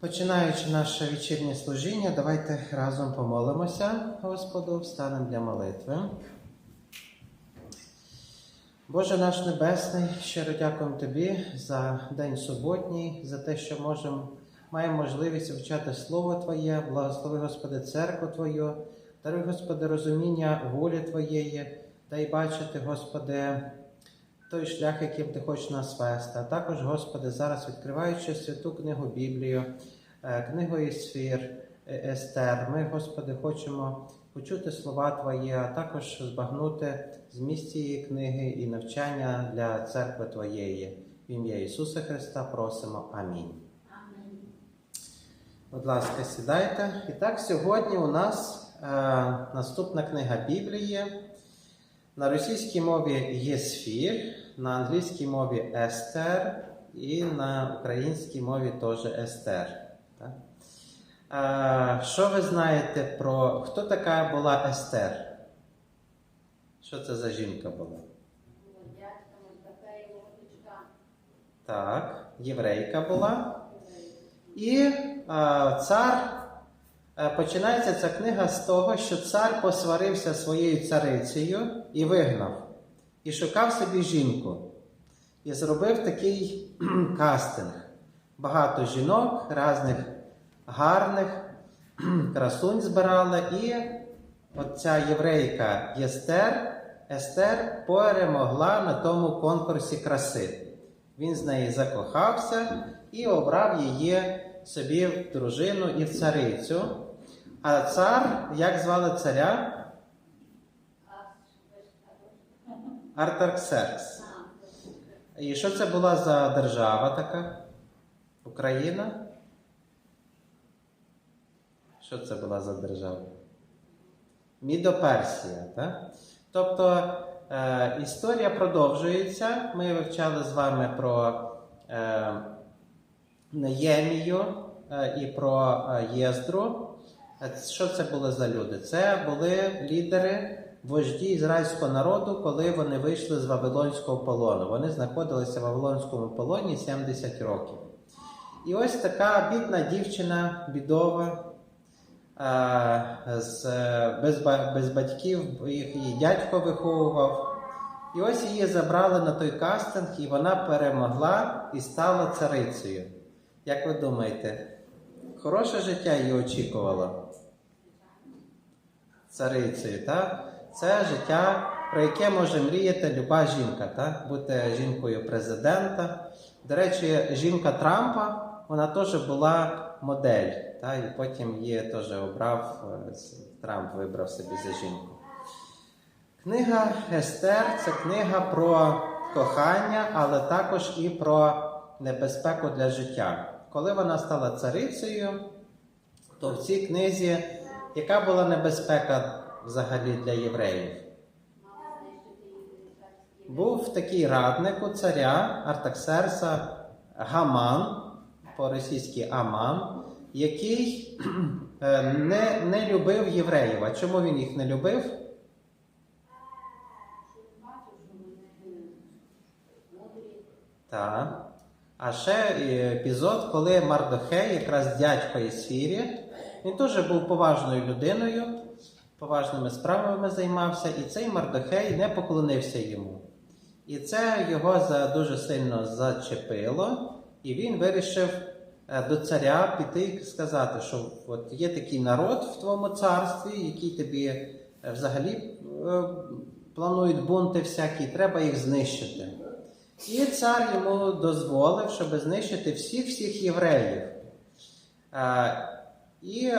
Починаючи наше вечірнє служіння, давайте разом помолимося Господу, встанемо для молитви. Боже наш Небесний, щиро дякуємо Тобі за день суботній, за те, що можемо, маємо можливість вивчати Слово Твоє, благослови, Господи, церкву Твою, даруй, Господи, розуміння волі Твоєї, дай бачити, Господи, той шлях, яким Ти хочеш нас вести. А також, Господи, зараз відкриваючи святу книгу Біблію, е, книгу Ісфір, е, Естер, ми, Господи, хочемо почути слова Твої, а також збагнути зміст цієї книги і навчання для церкви Твоєї. В ім'я Ісуса Христа просимо. Амінь. Будь ласка, сідайте. І так, сьогодні у нас е, наступна книга Біблії. На російській мові Єсфір, на англійській мові Естер і на українській мові теж Естер. Так? А, що ви знаєте про хто така була Естер? Що це за жінка була? Так, єврейка була. І а, цар е, починається ця книга з того, що цар посварився своєю царицею і вигнав, і шукав собі жінку. І зробив такий кастинг. Багато жінок, різних гарних, красунь збирали. І от ця єврейка Єстер, Естер перемогла на тому конкурсі краси. Він з неї закохався і обрав її собі в дружину і в царицю. А цар, як звали царя? Артаксеркс. І що це була за держава така? Україна? Що це була за держава? Мідоперсія, так? Тобто е, історія продовжується. Ми вивчали з вами про е, Неємію е, і про е, Єздру. Е, Що це були за люди? Це були лідери, вожді ізраїльського народу, коли вони вийшли з Вавилонського полону. Вони знаходилися в Вавилонському полоні 70 років. І ось така бідна дівчина, бідова, е, з, без, без батьків, її дядько виховував. І ось її забрали на той кастинг, і вона перемогла і стала царицею. Як ви думаєте, хороше життя її очікувало? Царицею, так? Це життя, про яке може мріяти люба жінка, так? бути жінкою президента. До речі, жінка Трампа, вона теж була модель, та? і потім її теж обрав, Трамп вибрав собі за жінку. Книга Естер це книга про кохання, але також і про небезпеку для життя. Коли вона стала царицею, то в цій книзі яка була небезпека взагалі для євреїв? Був такий радник у царя Артаксерса Гаман, по-російськи Аман, який е, не, не любив євреїв. А чому він їх не любив? Так. А ще е, епізод, коли Мардохей, якраз дядько Ісфірі, він теж був поважною людиною, поважними справами займався, і цей Мардохей не поклонився йому. І це його дуже сильно зачепило, і він вирішив е, до царя піти і сказати, що от є такий народ в твоєму царстві, який тобі е, взагалі е, планують бунти всякі, треба їх знищити. І цар йому дозволив, щоб знищити всіх-всіх євреїв. І,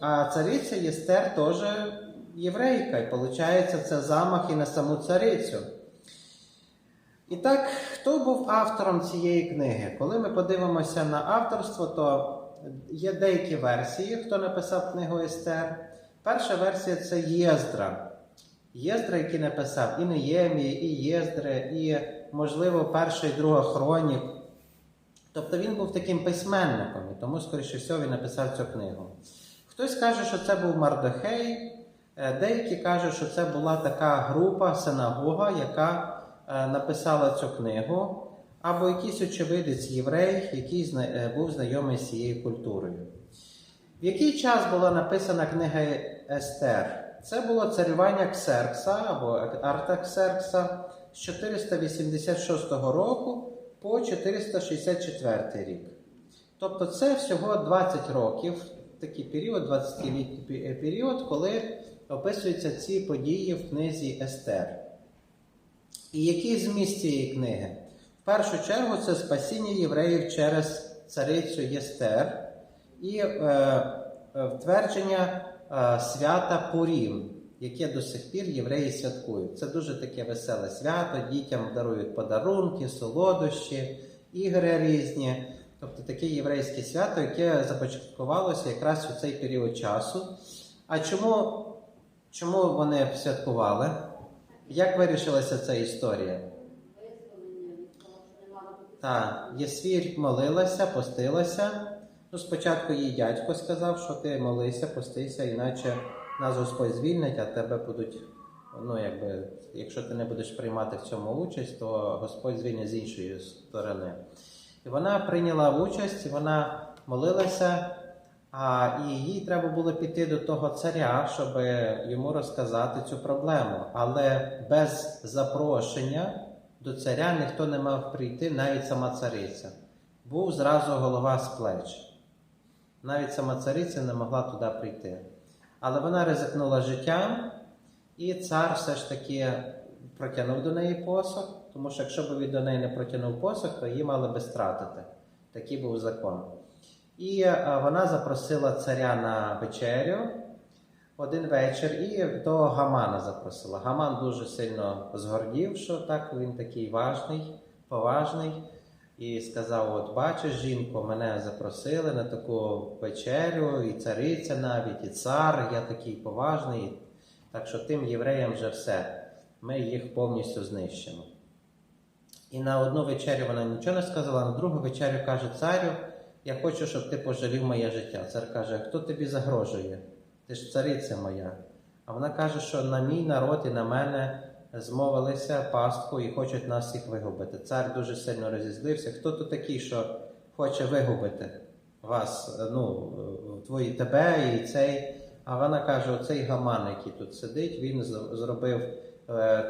а цариця Єстер теж єврейка, і виходить, це замах і на саму царицю. І так, хто був автором цієї книги? Коли ми подивимося на авторство, то є деякі версії, хто написав книгу Естер. Перша версія це Єздра. Єздра, який написав і Неємії, і Єздри, і, можливо, перша і друга хронік. Тобто він був таким письменником, і тому, скоріше всього, він написав цю книгу. Хтось каже, що це був Мардохей, Е, Деякі кажуть, що це була така група, синагога, яка е, написала цю книгу, або якийсь очевидець єврей, який е, був знайомий з цією культурою. В який час була написана книга Естер? Це було царювання Ксеркса або Артаксеркса з 486 року по 464 рік. Тобто це всього 20 років, такий період, 20-літній період, коли описуються ці події в книзі Естер. І який зміст цієї книги? В першу чергу це спасіння євреїв через царицю Єстер і е, е, втвердження е, свята Пурім, яке до сих пір євреї святкують. Це дуже таке веселе свято, дітям дарують подарунки, солодощі, ігри різні. Тобто таке єврейське свято, яке започаткувалося якраз у цей період часу. А чому, чому вони святкували? Як вирішилася ця історія? Так, Єсвір молилася, постилася. Ну, спочатку їй дядько сказав, що ти молися, постися, іначе нас Господь звільнить, а тебе будуть. Ну, якби, якщо ти не будеш приймати в цьому участь, то Господь звільнить з іншої сторони. І вона прийняла участь, вона молилася, а і їй треба було піти до того царя, щоб йому розказати цю проблему. Але без запрошення до царя ніхто не мав прийти, навіть сама цариця. Був зразу голова з плеч. Навіть сама цариця не могла туди прийти. Але вона ризикнула життям, і цар все ж таки протягнув до неї посох, тому що якщо б він до неї не протягнув посох, то її мали би стратити. Такий був закон. І е, вона запросила царя на вечерю один вечір і до Гамана запросила. Гаман дуже сильно згордів, що так він такий важний, поважний. І сказав: От бачиш, жінко, мене запросили на таку вечерю, і цариця навіть, і цар, я такий поважний. Так що тим євреям вже все. Ми їх повністю знищимо. І на одну вечерю вона нічого не сказала, на другу вечерю каже царю, я хочу, щоб ти пожалів моє життя. Цар каже, хто тобі загрожує? Ти ж цариця моя. А вона каже, що на мій народ і на мене змовилися пастку і хочуть нас всіх вигубити. Цар дуже сильно розізлився. Хто тут такий, що хоче вигубити вас, ну, твої тебе і цей? А вона каже: оцей гаман, який тут сидить, він зробив е,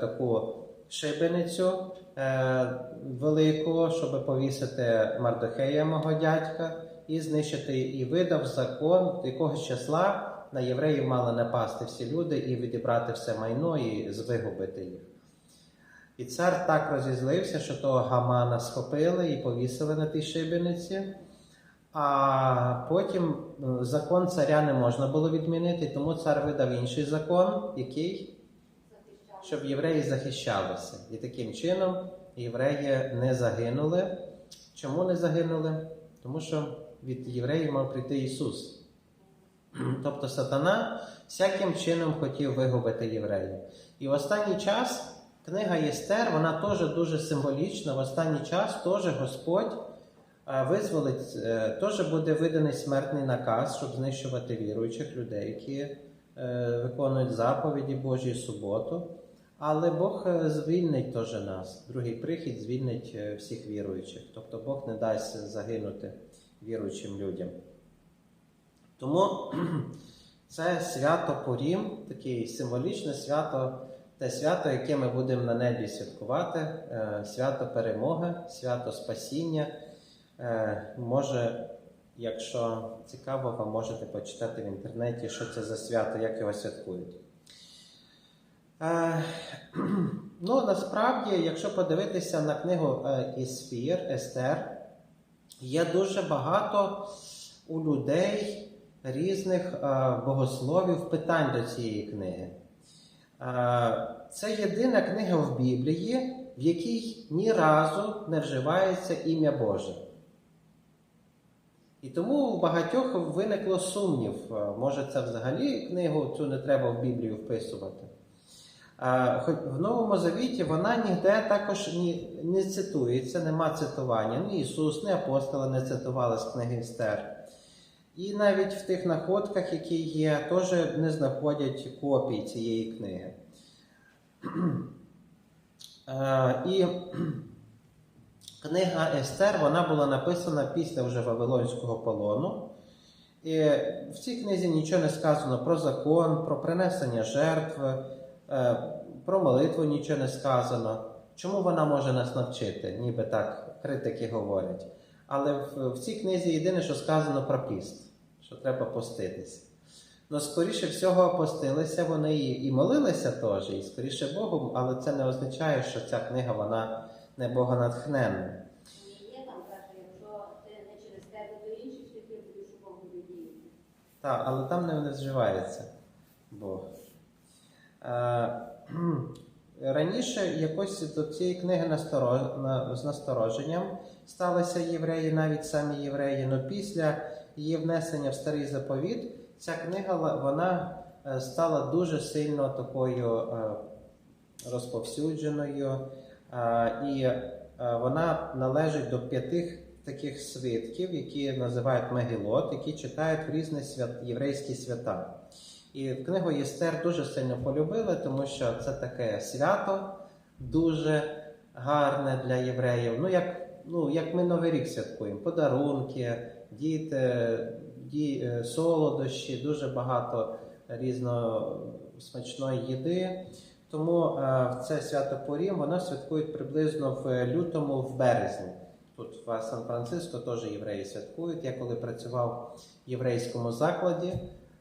таку шибеницю е, велику, щоб повісити Мардохея, мого дядька, і знищити, і видав закон якогось числа на євреїв мали напасти всі люди і відібрати все майно і вигубити їх. І цар так розізлився, що того Гамана схопили і повісили на тій шибениці. А потім е, закон царя не можна було відмінити, тому цар видав інший закон, який щоб євреї захищалися. І таким чином євреї не загинули. Чому не загинули? Тому що від євреїв мав прийти Ісус. Тобто сатана всяким чином хотів вигубити євреїв. І в останній час книга Єстер, вона теж дуже символічна. В останній час теж Господь е, визволить, е, теж буде виданий смертний наказ, щоб знищувати віруючих людей, які е, виконують заповіді Божі суботу. Але Бог звільнить теж нас. Другий прихід звільнить всіх віруючих. Тобто Бог не дасть загинути віруючим людям. Тому це свято Порім, таке символічне свято, те свято, яке ми будемо на небі святкувати, е, свято перемоги, свято спасіння. Е, Може, якщо цікаво, ви можете почитати в інтернеті, що це за свято, як його святкують. Е, Ну, насправді, якщо подивитися на книгу Ісфір, Естер, є дуже багато у людей різних е, богословів питань до цієї книги. Е, Це єдина книга в Біблії, в якій ні разу не вживається ім'я Боже. І тому у багатьох виникло сумнів, е, може це взагалі книгу цю не треба в Біблію вписувати. В Новому Завіті вона ніде також не цитується, нема цитування. Ні Ісус, ні апостоли не цитували з книги Естер. І навіть в тих находках, які є, теж не знаходять копій цієї книги. Е, І книга Естер вона була написана після вже Вавилонського полону. І в цій книзі нічого не сказано про закон, про принесення жертв, е, про молитву нічого не сказано. Чому вона може нас навчити? Ніби так критики говорять. Але в, цій книзі єдине, що сказано про піст, що треба поститися. Ну, скоріше всього, постилися вони і, і молилися теж, і скоріше Богу, але це не означає, що ця книга вона не богонатхненна. Так, але там не, не вживається Бог. Е, раніше якось до цієї книги насторож, на, з настороженням сталися євреї, навіть самі євреї. але після її внесення в старий заповіт, ця книга вона е, стала дуже сильно такою е, розповсюдженою, е, і вона належить до п'яти таких свитків, які називають Мегілот, які читають в різні свят, єврейські свята. І книгу Єстер дуже сильно полюбили, тому що це таке свято дуже гарне для євреїв. Ну, як, ну, як ми Новий рік святкуємо, подарунки, діти, ді, е, солодощі, дуже багато різної смачної їди. Тому е, в це свято Порім воно святкують приблизно в лютому, в березні. Тут в Сан-Франциско теж євреї святкують. Я коли працював в єврейському закладі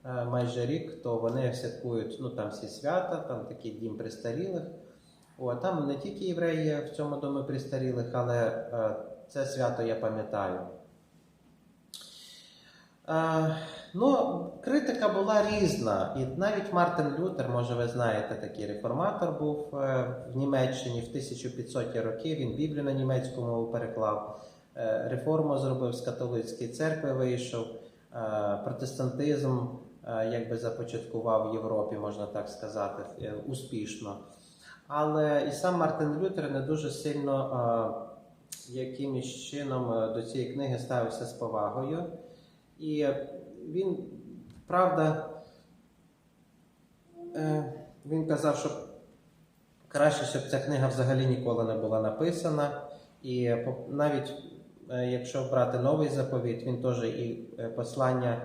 е, майже рік, то вони святкують ну, там всі свята, там такий дім престарілих. О, там не тільки євреї в цьому домі престарілих, але це свято я пам'ятаю. Е, ну, критика була різна. І навіть Мартин Лютер, може, ви знаєте, такий реформатор був е, в Німеччині в 1500-ті роки. Він Біблію на німецьку мову переклав, е, реформу зробив з католицької церкви, вийшов, протестантизм якби започаткував в Європі, можна так сказати, успішно. Але і сам Мартин Лютер не дуже сильно якимось чином до цієї книги ставився з повагою. І він, правда, е, він казав, що краще, щоб ця книга взагалі ніколи не була написана. І навіть е, якщо брати новий заповіт, він теж і е, послання,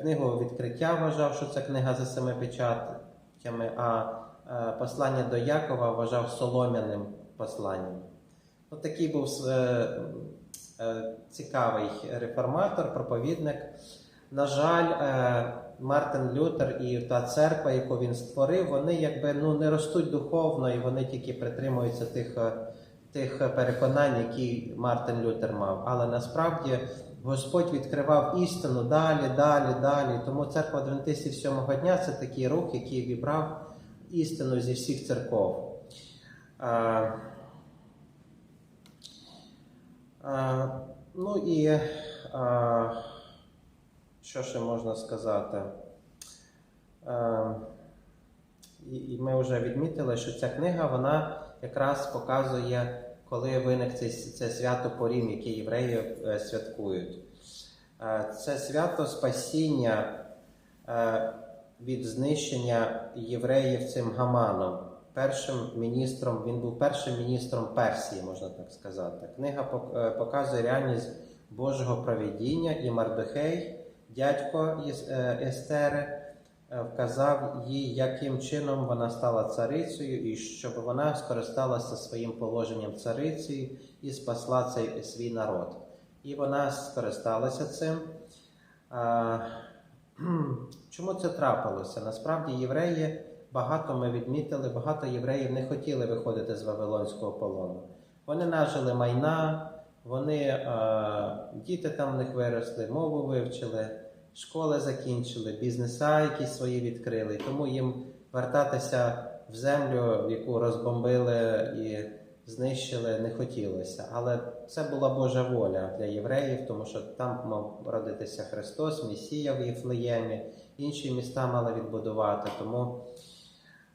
книгу відкриття вважав, що це книга за семи печатями, а послання до Якова вважав солом'яним посланням. От такий був цікавий реформатор, проповідник. На жаль, е, Мартин Лютер і та церква, яку він створив, вони якби ну, не ростуть духовно і вони тільки притримуються тих, е, тих переконань, які Мартин Лютер мав. Але насправді Господь відкривав істину далі, далі, далі. Тому церква Адвентистів сьомого дня це такий рух, який вібрав істину зі всіх церков. Ну і що ще можна сказати? І ми вже відмітили, що ця книга вона якраз показує, коли виник цей, це свято Порім, яке євреї е, святкують. Це свято спасіння е, від знищення євреїв цим Гаманом першим міністром, він був першим міністром Персії, можна так сказати. Книга е, показує реальність Божого провідіння, і Мардохей, дядько е, Естери, е, вказав їй, яким чином вона стала царицею, і щоб вона скористалася своїм положенням цариці і спасла цей свій народ. І вона скористалася цим. Чому це трапилося? Насправді євреї багато ми відмітили, багато євреїв не хотіли виходити з Вавилонського полону. Вони нажили майна, вони, е, діти там в них виросли, мову вивчили, школи закінчили, бізнеса якісь свої відкрили. Тому їм вертатися в землю, яку розбомбили і знищили, не хотілося. Але це була Божа воля для євреїв, тому що там мав родитися Христос, Месія в Єфлеємі, інші міста мали відбудувати. Тому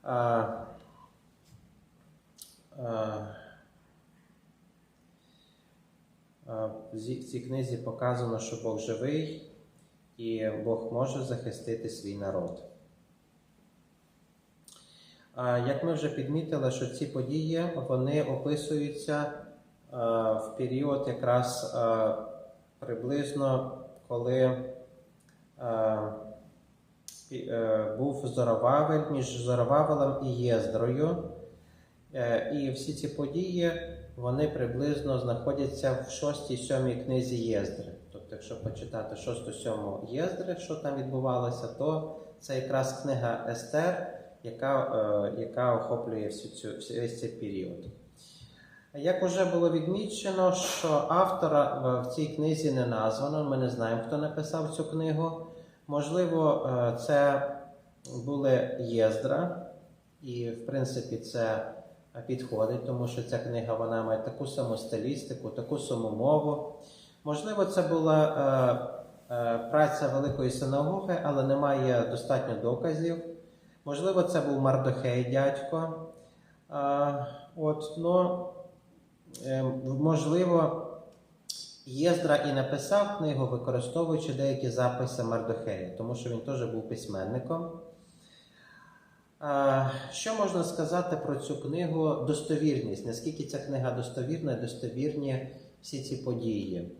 а, а, в цій книзі показано, що Бог живий, і Бог може захистити свій народ. Як ми вже підмітили, що ці події вони описуються в період якраз приблизно коли був Зоровавель між Зоровавелем і Єздрою. Е, І всі ці події вони приблизно знаходяться в 6-7 книзі Єздри. Тобто, якщо почитати 6-7 Єздри, що там відбувалося, то це якраз книга Естер, яка, е, яка охоплює всю цю, весь цей період. Як вже було відмічено, що автора в цій книзі не названо, ми не знаємо, хто написав цю книгу. Можливо, е, це були Єздра, і в принципі це підходить, тому що ця книга вона має таку саму стилістику, таку саму мову. Можливо, це була е, е, праця Великої синагоги, але немає достатньо доказів. Можливо, це був Мардохей дядько. От, ну, е, можливо, Єздра і написав книгу, використовуючи деякі записи Мардохея, тому що він теж був письменником. Що можна сказати про цю книгу достовірність? Наскільки ця книга достовірна достовірні всі ці події?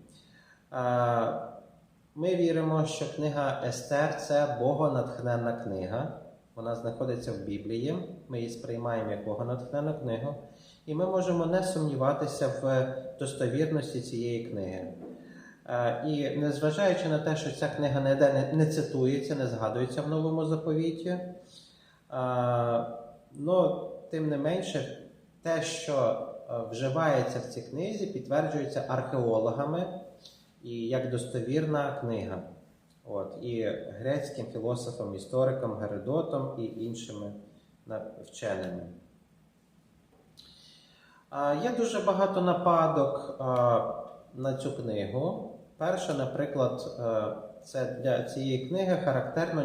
Ми віримо, що книга Естер це богонатхненна книга. Вона знаходиться в Біблії. Ми її сприймаємо як богонатхненну книгу. І ми можемо не сумніватися в достовірності цієї книги. Е, І незважаючи на те, що ця книга ніде не, цитується, не згадується в новому заповіті, е, ну, тим не менше, те, що е, вживається в цій книзі, підтверджується археологами і як достовірна книга. От, і грецьким філософом, істориком Геродотом і іншими вченими. Є дуже багато нападок на цю книгу. Перше, наприклад, це для цієї книги характерно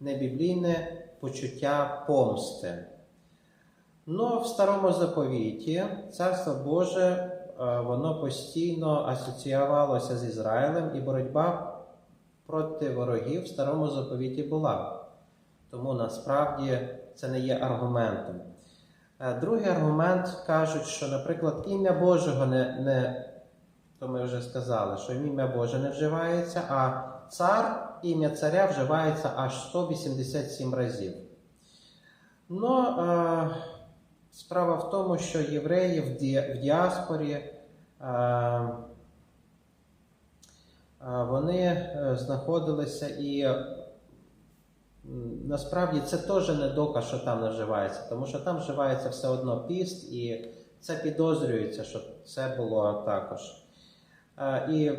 небіблійне почуття помсти. Ну, в старому заповіті Царство Боже воно постійно асоціювалося з Ізраїлем, і боротьба проти ворогів в старому заповіті була. Тому насправді це не є аргументом. Е, Другий аргумент кажуть, що, наприклад, ім'я Божого не, не то ми вже сказали, що ім'я Боже не вживається, а цар, ім'я царя вживається аж 187 разів. Ну, е, справа в тому, що євреї в, ді- в діаспорі е, е, вони е, знаходилися і Насправді це теж не доказ, що там не вживається, тому що там вживається все одно піст, і це підозрюється, що це було також. Е, І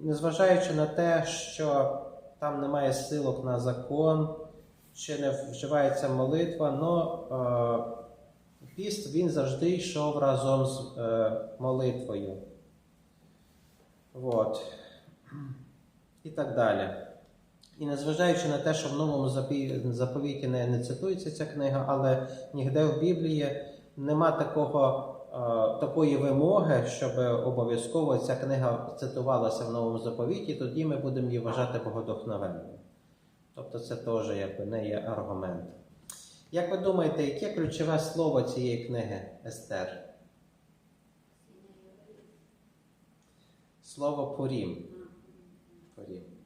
незважаючи на те, що там немає силок на закон, чи не вживається молитва, але піст він завжди йшов разом з е, молитвою. От. І так далі. І незважаючи на те, що в новому заповіті не, не цитується ця книга, але ніде в Біблії нема такого, е, такої вимоги, щоб обов'язково ця книга цитувалася в новому заповіті, тоді ми будемо її вважати богодохновенною. Тобто це теж якби не є аргумент. Як ви думаєте, яке ключове слово цієї книги Естер? Слово порім. Порім.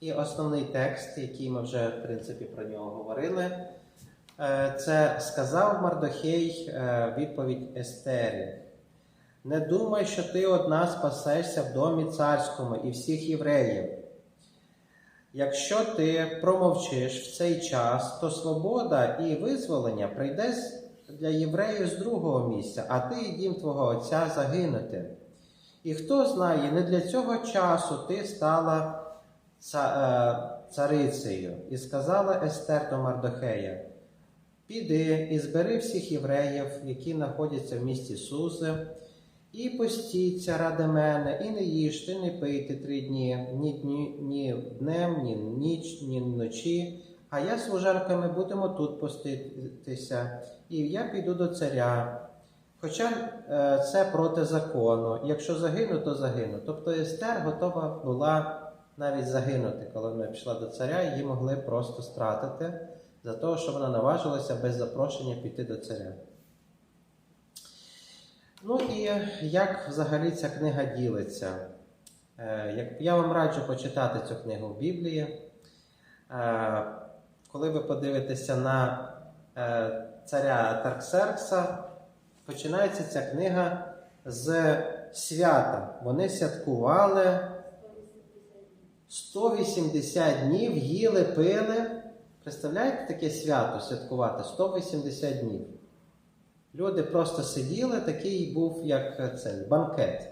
І основний текст, який ми вже, в принципі, про нього говорили, е, це сказав Мардохей е, відповідь Естері. Не думай, що ти одна спасешся в домі царському і всіх євреїв. Якщо ти промовчиш в цей час, то свобода і визволення прийде для євреїв з другого місця, а ти і дім твого отця загинути. І хто знає, не для цього часу ти стала царицею. І сказала Естер до Мардохея: Піди і збери всіх євреїв, які знаходяться в місті Сузи, і постіться ради мене, і не їжте, не пийте три дні, ні, дні, ні днем, ні ніч, ні вночі. А я з служанками будемо тут поститися, і я піду до царя. Хоча е, це проти закону. Якщо загину, то загину. Тобто Естер готова була навіть загинути, коли вона пішла до царя, її могли просто стратити за те, що вона наважилася без запрошення піти до царя. Ну і як взагалі ця книга ділиться? Е, Я вам раджу почитати цю книгу в Біблії. Е, Коли ви подивитеся на е, царя Тарксеркса, починається ця книга з свята. Вони святкували 180 днів, їли, пили. Представляєте таке свято святкувати? 180 днів. Люди просто сиділи, такий був як цей банкет.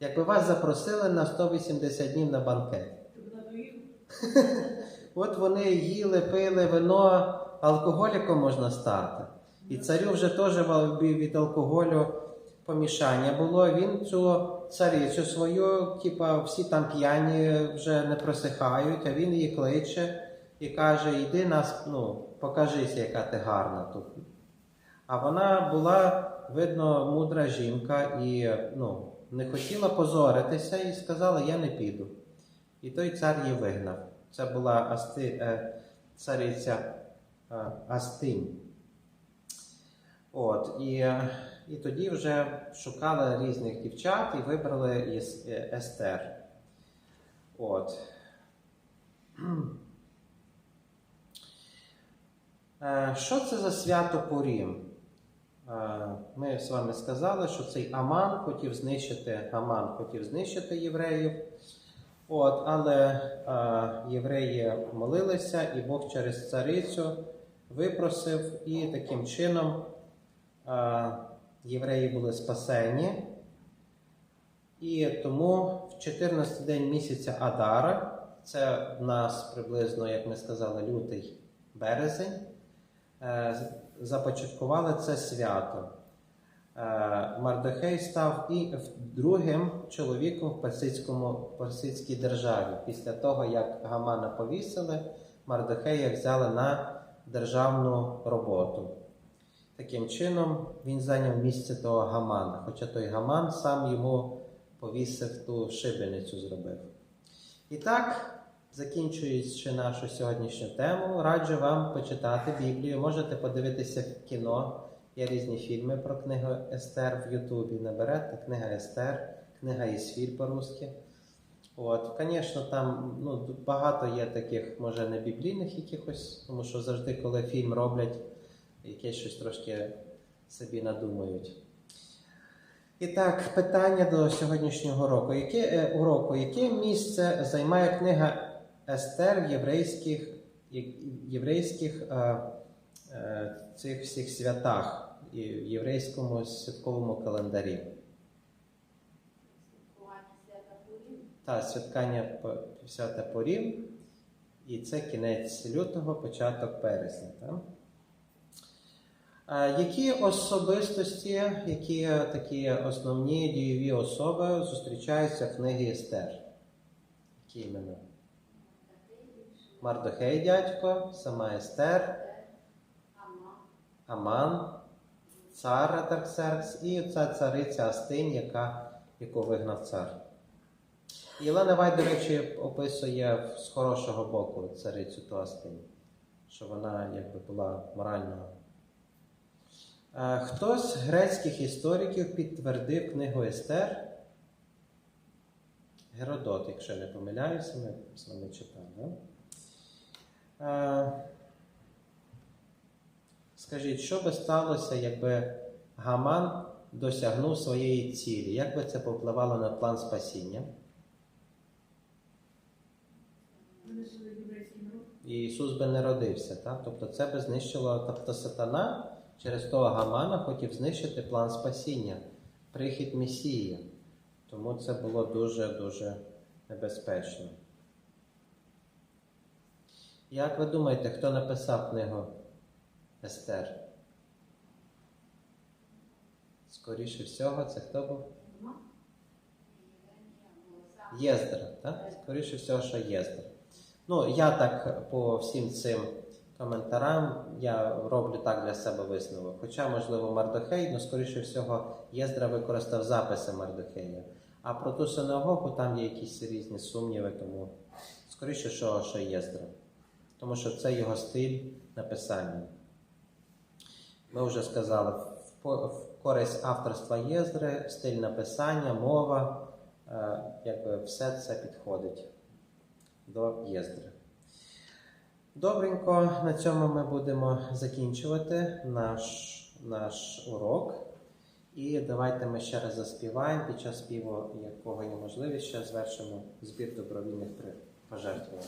Якби вас запросили на 180 днів на банкет. От вони їли, пили вино, алкоголіком можна стати. І царю вже теж від алкоголю помішання було. Він цю царицю свою, типа, всі там п'яні вже не просихають, а він її кличе і каже: Йди нас, ну, покажися, яка ти гарна тут. А вона була, видно, мудра жінка і ну, не хотіла позоритися і сказала: Я не піду. І той цар її вигнав. Це була Асти, е, цариця е, Астинь. От, і, і тоді вже шукали різних дівчат і вибрали із е, Естер. От. Е, Що це за свято Пурім? Е, Ми з вами сказали, що цей Аман хотів знищити, Аман хотів знищити євреїв. От, але євреї молилися, і Бог через царицю випросив, і таким чином євреї були спасені. І тому в 14 день місяця Адара, це в нас приблизно, як ми сказали, лютий березень, е, започаткували це свято. Е, Мардохей став і другим чоловіком в персидському персидській державі. Після того, як Гамана повісили, Мардохея взяли на державну роботу. Таким чином, він зайняв місце того Гамана, хоча той Гаман сам йому повісив ту шибеницю зробив. І так, закінчуючи нашу сьогоднішню тему, раджу вам почитати Біблію. Можете подивитися кіно. Є різні фільми про книгу Естер в Ютубі. Наберете книга Естер, книга Ісфір по-русски. От, звісно, там ну, багато є таких, може, не біблійних якихось, тому що завжди, коли фільм роблять, якесь щось трошки собі надумають. І так, питання до сьогоднішнього року. Яке, е, уроку. Яке місце займає книга Естер в єврейських, єврейських е, е, цих всіх святах, і в єврейському святковому календарі? Та святкання свята Порів, і це кінець лютого, початок березня. Так? А які особистості, які такі основні дієві особи зустрічаються в книгі Естер? Які імена? Мардохей дядько, сама Естер, Аман, цар Атарксеркс і ця цариця Астинь, яка, яку вигнав цар. Єлена Вай, до речі, описує з хорошого боку царицю ту Астинь, що вона якби була морально. Е, Хтось з грецьких істориків підтвердив книгу Естер. Геродот, якщо я не помиляюся, ми з вами читали. Е, Скажіть, що би сталося, якби Гаман досягнув своєї цілі? Як би це повпливало на план спасіння? І Ісус би не родився, так? Тобто це би знищило, тобто сатана через того Гамана хотів знищити план спасіння, прихід Месії. Тому це було дуже-дуже небезпечно. Як ви думаєте, хто написав книгу Естер? Скоріше всього, це хто був? Єздра, так? Скоріше всього, що Єздра. Ну, я так по всім цим коментарям я роблю так для себе висновок. Хоча, можливо, Мардохей, ну, скоріше всього, Єздра використав записи Мардохея. А про ту синагогу там є якісь різні сумніви, тому Скоріше, що, що Єздра. Тому що це його стиль написання. Ми вже сказали, в користь авторства Єздри, стиль написання, мова, е, якби все це підходить до Єздри. Добренько, на цьому ми будемо закінчувати наш наш урок. І давайте ми ще раз заспіваємо під час співу, якого є можливість, ще звершимо збір добровільних пожертвувань.